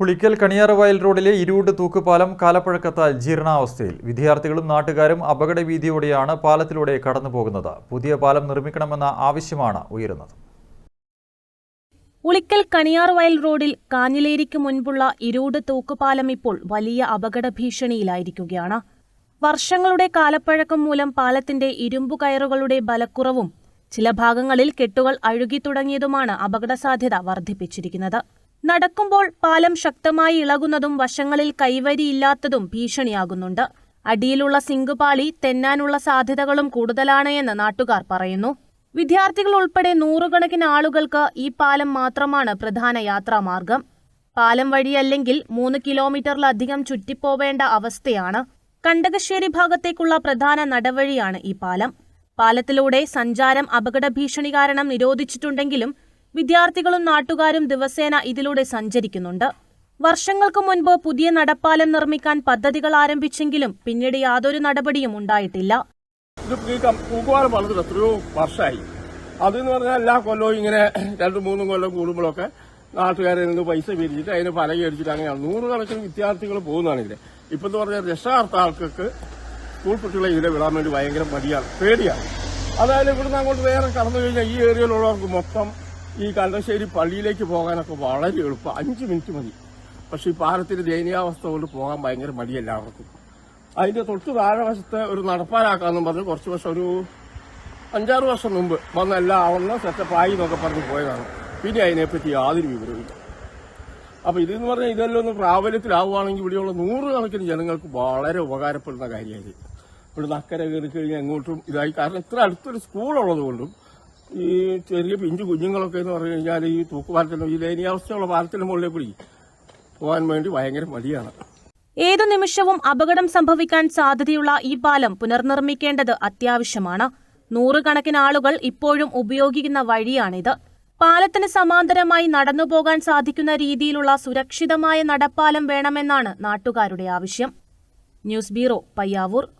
പുളിക്കൽ കണിയാറുവയൽ റോഡിലെ ഇരുണ്ട് തൂക്കുപാലം കാലപ്പഴക്കത്താൽ ജീർണാവസ്ഥയിൽ. വിദ്യാർത്ഥികളും നാട്ടുകാരും അപകട വീതിയോടെയാണ് പാലത്തിലൂടെ കടന്നു പുതിയ പാലം നിർമ്മിക്കണമെന്ന ആവശ്യമാണ് ഉയരുന്നത്. ഉളിക്കൽ കണിയാർവയൽ റോഡിൽ കാഞ്ഞിലേരിക്ക് മുൻപുള്ള ഇരുട് തൂക്കുപാലം ഇപ്പോൾ വലിയ അപകട ഭീഷണിയിലായിരിക്കുകയാണ് വർഷങ്ങളുടെ കാലപ്പഴക്കം മൂലം പാലത്തിന്റെ ഇരുമ്പു കയറുകളുടെ ബലക്കുറവും ചില ഭാഗങ്ങളിൽ കെട്ടുകൾ അഴുകി തുടങ്ങിയതുമാണ് അപകടസാധ്യത വർദ്ധിപ്പിച്ചിരിക്കുന്നത്. നടക്കുമ്പോൾ പാലം ശക്തമായി ഇളകുന്നതും വശങ്ങളിൽ കൈവരിയില്ലാത്തതും ഭീഷണിയാകുന്നുണ്ട്. അടിയിലുള്ള സിങ്കുപാളി തെന്നാനുള്ള സാധ്യതകളും കൂടുതലാണ് എന്ന് നാട്ടുകാർ പറയുന്നു. വിദ്യാർത്ഥികൾ ഉൾപ്പെടെ നൂറുകണക്കിന് ആളുകൾക്ക് ഈ പാലം മാത്രമാണ് പ്രധാന യാത്രാമാർഗം. പാലം വഴിയല്ലെങ്കിൽ മൂന്ന് കിലോമീറ്ററിലധികം ചുറ്റിപ്പോവേണ്ട അവസ്ഥയാണ്. കണ്ടകശ്ശേരി ഭാഗത്തേക്കുള്ള പ്രധാന നടവഴിയാണ് ഈ പാലം. പാലത്തിലൂടെ സഞ്ചാരം അപകട ഭീഷണി കാരണം നിരോധിച്ചിട്ടുണ്ടെങ്കിലും വിദ്യാർത്ഥികളും നാട്ടുകാരും ദിവസേന ഇതിലൂടെ സഞ്ചരിക്കുന്നുണ്ട്. വർഷങ്ങൾക്ക് മുൻപ് പുതിയ നടപ്പാലം നിർമ്മിക്കാൻ പദ്ധതികൾ ആരംഭിച്ചെങ്കിലും പിന്നീട് യാതൊരു നടപടിയും ഉണ്ടായിട്ടില്ല. തൂക്കുപാലം വളർന്നിട്ട് എത്രയോ വർഷമായി അതെന്ന് പറഞ്ഞാൽ എല്ലാ കൊല്ലവും ഇങ്ങനെ രണ്ടും മൂന്നും കൊല്ലം കൂടുമ്പോഴൊക്കെ നാട്ടുകാരിൽ നിന്ന് പൈസ പിരിച്ചിട്ട് അതിന് പല അടിച്ചിട്ട് അങ്ങനെയാണ്. നൂറുകണക്കിന് വിദ്യാർത്ഥികൾ പോകുന്നതാണില്ലേ ഇപ്പം എന്ന് പറഞ്ഞാൽ രക്ഷാർത്ഥ ആൾക്കാർക്ക് സ്കൂൾ കുട്ടികളെ ഇതിലെ വിടാൻ വേണ്ടി ഭയങ്കര മടിയാണ് പേടിയാണ്. അതായത് ഇവിടുന്ന് അങ്ങോട്ട് വേറെ കടന്നു കഴിഞ്ഞാൽ ഈ ഏരിയയിലുള്ളവർക്ക് മൊത്തം ഈ കണ്ടശ്ശേരി പള്ളിയിലേക്ക് പോകാനൊക്കെ വളരെ എളുപ്പം. അഞ്ച് മിനിറ്റ് മതി. പക്ഷെ ഈ പാലത്തിന്റെ ദയനീയാവസ്ഥ കൊണ്ട് പോകാൻ ഭയങ്കര മടി എല്ലാവർക്കും അതിന്റെ തൊട്ട് താഴെ വശത്ത് ഒരു നടപ്പാലാക്കാന്നും പറഞ്ഞ് കുറച്ച് വർഷം ഒരു അഞ്ചാറ് വർഷം മുമ്പ് വന്ന എല്ലാ ആവുന്ന സെറ്റപ്പ് ആയി എന്നൊക്കെ പറഞ്ഞ് പോയതാണ്. പിന്നെ അതിനെപ്പറ്റി യാതൊരു വിവരവുമില്ല അപ്പൊ ഇതെന്ന് പറഞ്ഞാൽ ഇതെല്ലാം ഒന്ന് പ്രാബല്യത്തിലാവുകയാണെങ്കിൽ ഇവിടെയുള്ള നൂറുകണക്കിന് ജനങ്ങൾക്ക് വളരെ ഉപകാരപ്പെടുന്ന കാര്യമായിരിക്കും. ഇവിടുന്ന് അക്കരെ കയറി കഴിഞ്ഞാൽ എങ്ങോട്ടും ഇതായി. കാരണം ഇത്ര അടുത്തൊരു സ്കൂളുള്ളത് കൊണ്ടും ഈ ചെറിയ പിഞ്ചു കുഞ്ഞുങ്ങളൊക്കെ എന്ന് പറഞ്ഞു കഴിഞ്ഞാൽ ഈ തൂക്കുപാലത്തിന്റെ ഈ ദയനീയാവസ്ഥയുള്ള പാലത്തിന്റെ മുകളിലേക്ക് കൂടി പോകാൻ വേണ്ടി ഭയങ്കര മടിയാണ്. ഏതു നിമിഷവും അപകടം സംഭവിക്കാൻ സാധ്യതയുള്ള ഈ പാലം പുനർനിർമ്മിക്കേണ്ടത് അത്യാവശ്യമാണ്. നൂറുകണക്കിന് ആളുകൾ ഇപ്പോഴും ഉപയോഗിക്കുന്ന വഴിയാണിത്. പാലത്തിന് സമാന്തരമായി നടന്നുപോകാൻ സാധിക്കുന്ന രീതിയിലുള്ള സുരക്ഷിതമായ നടപ്പാലം വേണമെന്നാണ് നാട്ടുകാരുടെ ആവശ്യം. News bureau Payyavoor.